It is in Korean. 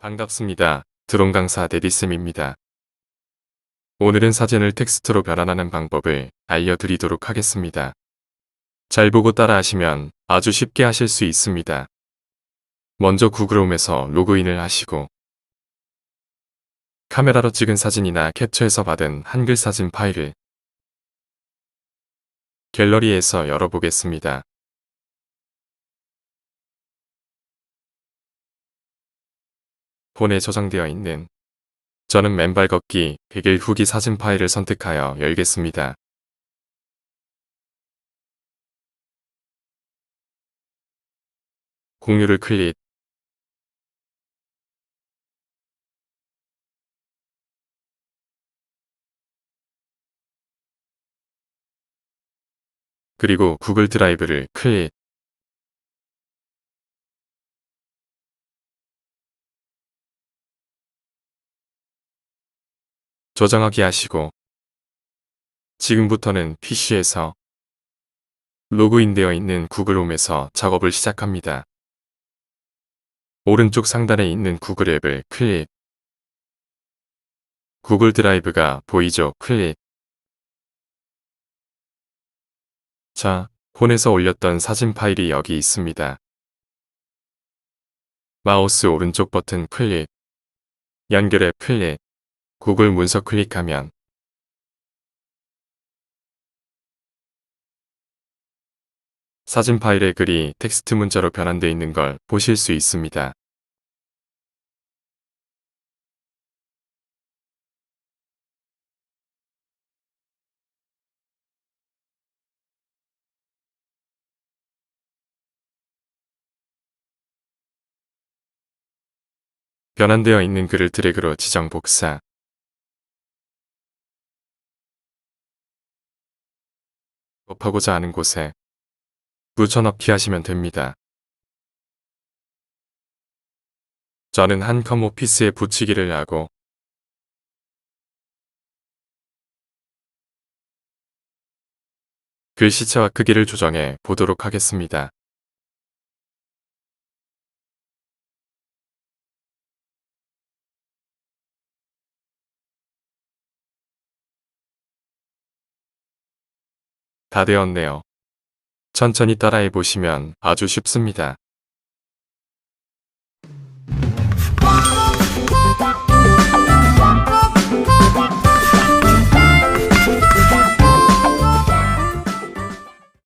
반갑습니다. 드론 강사 데디쌤입니다. 오늘은 사진을 텍스트로 변환하는 방법을 알려드리도록 하겠습니다. 잘 보고 따라 하시면 아주 쉽게 하실 수 있습니다. 먼저 구글홈에서 로그인을 하시고 카메라로 찍은 사진이나 캡처해서 받은 한글 사진 파일을 갤러리에서 열어보겠습니다. 폰에 저장되어 있는 저는 맨발 걷기 100일 후기 사진 파일을 선택하여 열겠습니다. 공유를 클릭 그리고 구글 드라이브를 클릭 저장하기 하시고 지금부터는 PC에서 로그인되어 있는 구글홈에서 작업을 시작합니다. 오른쪽 상단에 있는 구글 앱을 클릭 구글 드라이브가 보이죠? 클릭 자, 폰에서 올렸던 사진 파일이 여기 있습니다. 마우스 오른쪽 버튼 클릭 연결해 클릭 구글 문서 클릭하면 사진 파일의 글이 텍스트 문자로 변환되어 있는 걸 보실 수 있습니다. 변환되어 있는 글을 드래그로 지정 복사 접하고자 하는 곳에 붙여넣기 하시면 됩니다. 저는 한컴 오피스에 붙이기를 하고 글씨체와 크기를 조정해 보도록 하겠습니다. 다 되었네요. 천천히 따라해 보시면 아주 쉽습니다.